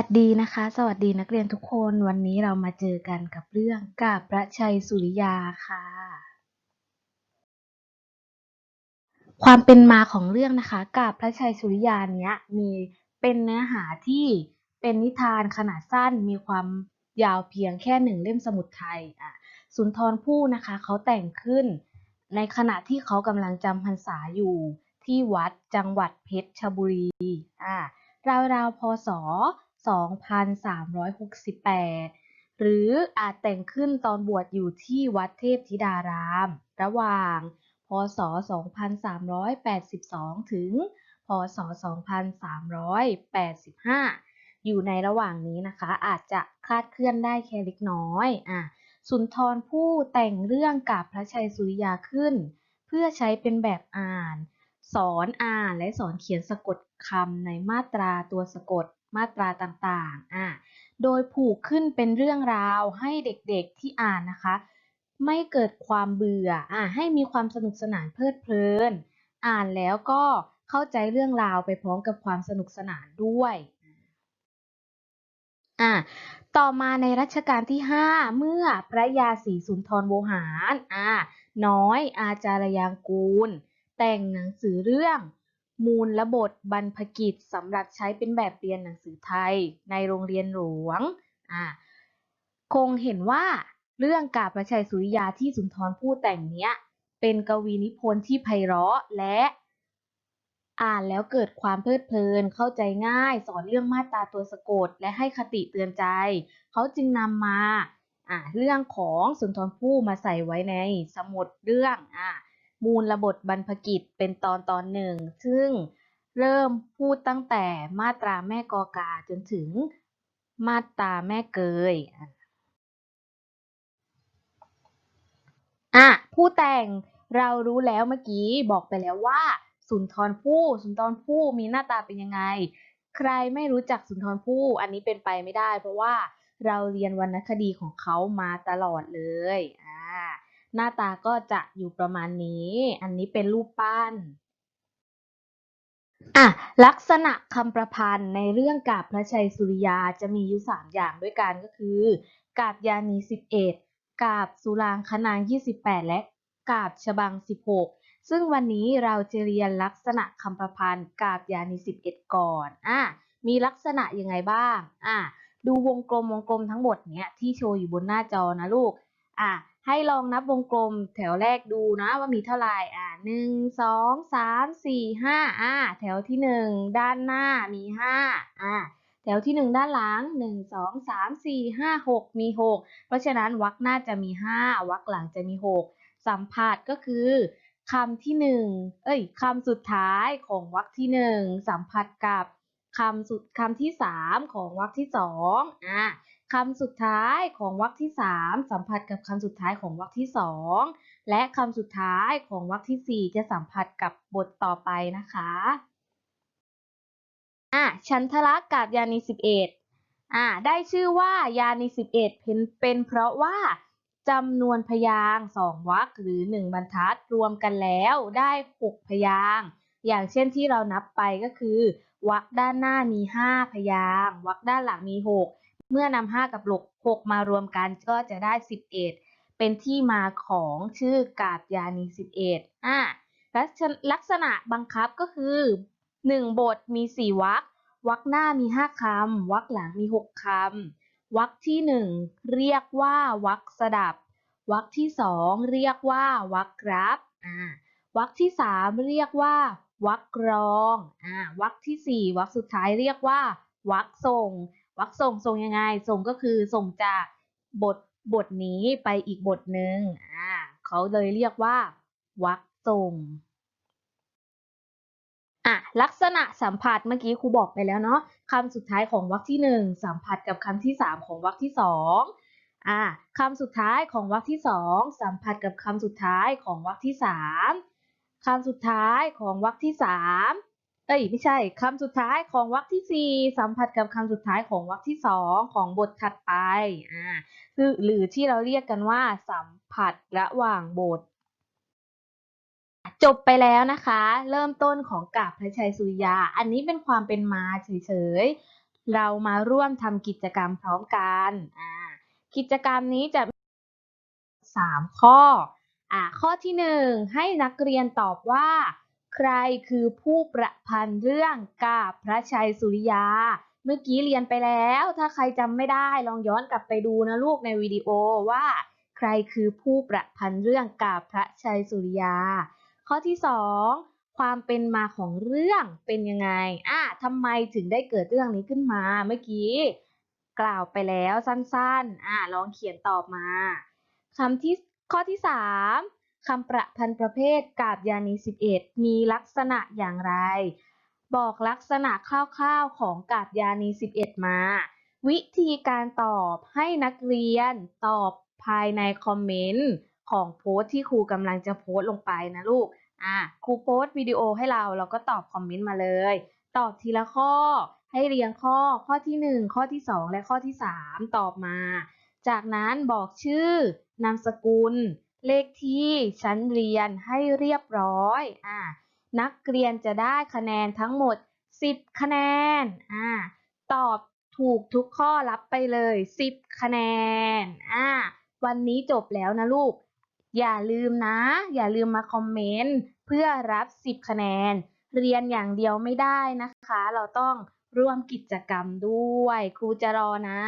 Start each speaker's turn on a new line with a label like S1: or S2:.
S1: วัสดีนะคะ สวัสดีนักเรียนทุกคนวันนี้เรามาเจอกันกับเรื่องกาบพระชัยสุริยาค่ะ ความเป็นมาของเรื่องนะคะกาบพระชัยสุริยาเนี้ยมีเป็นเนื้อหาที่เป็นนิทานขนาดสั้นมีความยาวเพียงแค่หนึ่งเล่มสมุดไทยอะสุนทรภู่นะคะเขาแต่งขึ้น ในขณะที่เขากำลังจำพรรษาอยู่ที่วัดจังหวัดเพชรบุรีอ่าราวๆพศ 2368 หรืออาจแต่งขึ้นตอนบวชอยู่ที่วัดเทพธิดาราม ระหว่าง พศ 2382 ถึง พศ 2385 อยู่ในระหว่างนี้นะคะ อาจจะคลาดเคลื่อนได้แค่เล็กน้อยอะสุนทรภู่แต่งเรื่องกับพระชัยสุริยาขึ้น เพื่อใช้เป็นแบบอ่าน สอนอ่านและสอนเขียนสะกดคำในมาตราตัวสะกด มาตราต่างๆอะโดยผูกขึ้นเป็นเรื่องราวให้เด็กๆที่อ่านนะคะ ไม่เกิดความเบื่ออะให้มีความสนุกสนานเพลิดเพลิน อ่านแล้วก็เข้าใจเรื่องราวไปพร้อมกับความสนุกสนานด้วยอะต่อมาในรัชกาลที่ 5 เมื่อพระยาศรีสุนทรโวหารอะน้อยอาจารยางกูล แต่งหนังสือเรื่อง มูลและบทบรรพกิจสำหรับใช้เป็นแบบเรียนหนังสือไทยในโรงเรียนหลวงอะคงเห็นว่าเรื่องกาบพระชัยสุริยาที่สุนทรภู่แต่งเนี้ย เป็นกวีนิพนธ์ที่ไพเราะและ อ่านแล้วเกิดความเพลิดเพลิน เข้าใจง่าย สอนเรื่องมาตราตัวสะกด และให้คติเตือนใจ เขาจึงนำมาอ่าเรื่องของสุนทรภู่มาใส่ไว้ในสมุดเรื่องอ่า มูลระบทบรรพกิจเป็นตอนตอนหนึ่ง ซึ่งเริ่มพูดตั้งแต่มาตราแม่กอกาจนถึงมาตราแม่เกยอะผู้แต่งเรารู้แล้วเมื่อกี้บอกไปแล้วว่า สุนทรภู่สุนทรภู่มีหน้าตาเป็นยังไง ใครไม่รู้จักสุนทรภู่อันนี้เป็นไปไม่ได้ เพราะว่าเราเรียนวรรณคดีของเขามาตลอดเลยอ่า หน้าตาก็จะอยู่ประมาณนี้ อันนี้เป็นรูปปั้นอะลักษณะคำประพันธ์ในเรื่องกาบพระชัยสุริยาจะมีอยู่สามอย่างด้วยกันก็คือ กาบยานี 11 กาบสุรางคนาง 28 และกาบฉบัง 16 ซึ่งวันนี้เราจะเรียนลักษณะคำประพันธ์กาบยานี 11 ก่อนอะมีลักษณะยังไงบ้างอะดูวงกลมวงกลมทั้งหมดเนี้ยที่โชว์อยู่บนหน้าจอนะลูกอะ ให้ลองนับวงกลมแถวแรกดูนะว่ามีเท่าไหร่อะหนึ่งสองสามสี่ห้าอะแถวที่หนึ่งด้านหน้ามีห้าอะแถวที่หนึ่งด้านหลังหนึ่งสองสามสี่ห้าหกมีหกเพราะฉะนั้นวรรคหน้าจะมีห้าวรรคหลังจะมีหกสัมผัสก็คือคำที่หนึ่งเอ้ยคำสุดท้ายของวรรคที่หนึ่งสัมผัสกับคำสุดคำที่สามของวรรคที่สองอะ คำสุดท้ายของวรรคที่ 3 สัมผัสกับคำสุดท้ายของวรรคที่ 2 และคำสุดท้ายของวรรคที่ 4 จะสัมผัสกับบทต่อไปนะคะอะชันทละกับยานี11อะได้ชื่อว่ายานี11เป็นเป็นเพราะว่าจำนวนพยางสองวรรคหรือ 1 บรรทัดรวมกันแล้วได้ 6 พยางอย่างเช่นที่เรานับไปก็คือวรรคด้านหน้ามี 5 พยางวรรคด้านหลังมี 6 เมื่อนำ5กับ6 6มารวมกันก็จะได้11เป็นที่มาของชื่อกาบยานี11อะลักษณลักษณะบังคับก็คือ1บทมี4วรรควรรคหน้ามี5คำวรรคหลังมี6คำวรรคที่1เรียกว่าวรรคสดับวรรคที่2เรียกว่าวรรครับอ่าวรรคที่3เรียกว่าวรรครองอ่าวรรคที่4วรรคสุดท้ายเรียกว่าวรรคส่ง วรรคส่งส่งยังไง ส่งก็คือส่งจากบทบทนี้ไปอีกบทหนึ่งอ่าเขาเลยเรียกว่าวรรคส่งอะลักษณะสัมผัสเมื่อกี้ครูบอกไปแล้วเนาะคำสุดท้ายของวรรคที่หนึ่งสัมผัสกับคำที่สามของวรรคที่สองอะคำสุดท้ายของวรรคที่สองสัมผัสกับคำสุดท้ายของวรรคที่สามคำสุดท้ายของวรรคที่สาม เอ้ยไม่ใช่คำสุดท้ายของวรรคที่สี่สัมผัสกับคำสุดท้ายของวรรคที่สองของบทถัดไปอ่าคือหรือที่เราเรียกกันว่า สัมผัสระหว่างบท จบไปแล้วนะคะ เริ่มต้นของกาบพระชัยสุริยา อันนี้เป็นความเป็นมาเฉยๆ เรามาร่วมทำกิจกรรมพร้อมกันอ่ากิจกรรมนี้จะมีสามข้ออ่าข้อที่หนึ่งให้นักเรียนตอบว่า ใครคือผู้ประพันธ์เรื่องกาบพระชัยสุริยา เมื่อกี้เรียนไปแล้ว ถ้าใครจำไม่ได้ลองย้อนกลับไปดูนะลูกในวิดีโอว่า ใครคือผู้ประพันธ์เรื่องกาบพระชัยสุริยา ข้อที่สองความเป็นมาของเรื่องเป็นยังไงอะทำไมถึงได้เกิดเรื่องนี้ขึ้นมาเมื่อกี้ กล่าวไปแล้วสั้นๆอะลองเขียนตอบมาคำที่ข้อที่สาม คำประพันธ์ประเภทกาบยานี 11 มีลักษณะอย่างไร บอกลักษณะคร่าวๆของกาบยานี 11 มา วิธีการตอบให้นักเรียนตอบภายในคอมเมนต์ของโพสต์ที่ครูกำลังจะโพสต์ลงไปนะลูก อะครูโพสต์วิดีโอให้เราเราก็ตอบคอมเมนต์มาเลย ตอบทีละข้อให้เรียงข้อข้อที่ 1 ข้อที่ 2 และข้อที่ 3 ตอบมา จากนั้นบอกชื่อนามสกุล เลขที่ชั้นเรียนให้เรียบร้อยอะนักเรียนจะได้คะแนนทั้งหมด 10 คะแนนอ่าตอบถูกทุกข้อรับไปเลย 10 คะแนนอ่าวันนี้จบแล้วนะลูก อย่าลืมนะ อย่าลืมมาคอมเมนต์เพื่อรับ 10 คะแนน เรียนอย่างเดียวไม่ได้นะคะ เราต้องร่วมกิจกรรมด้วย ครูจะรอนะ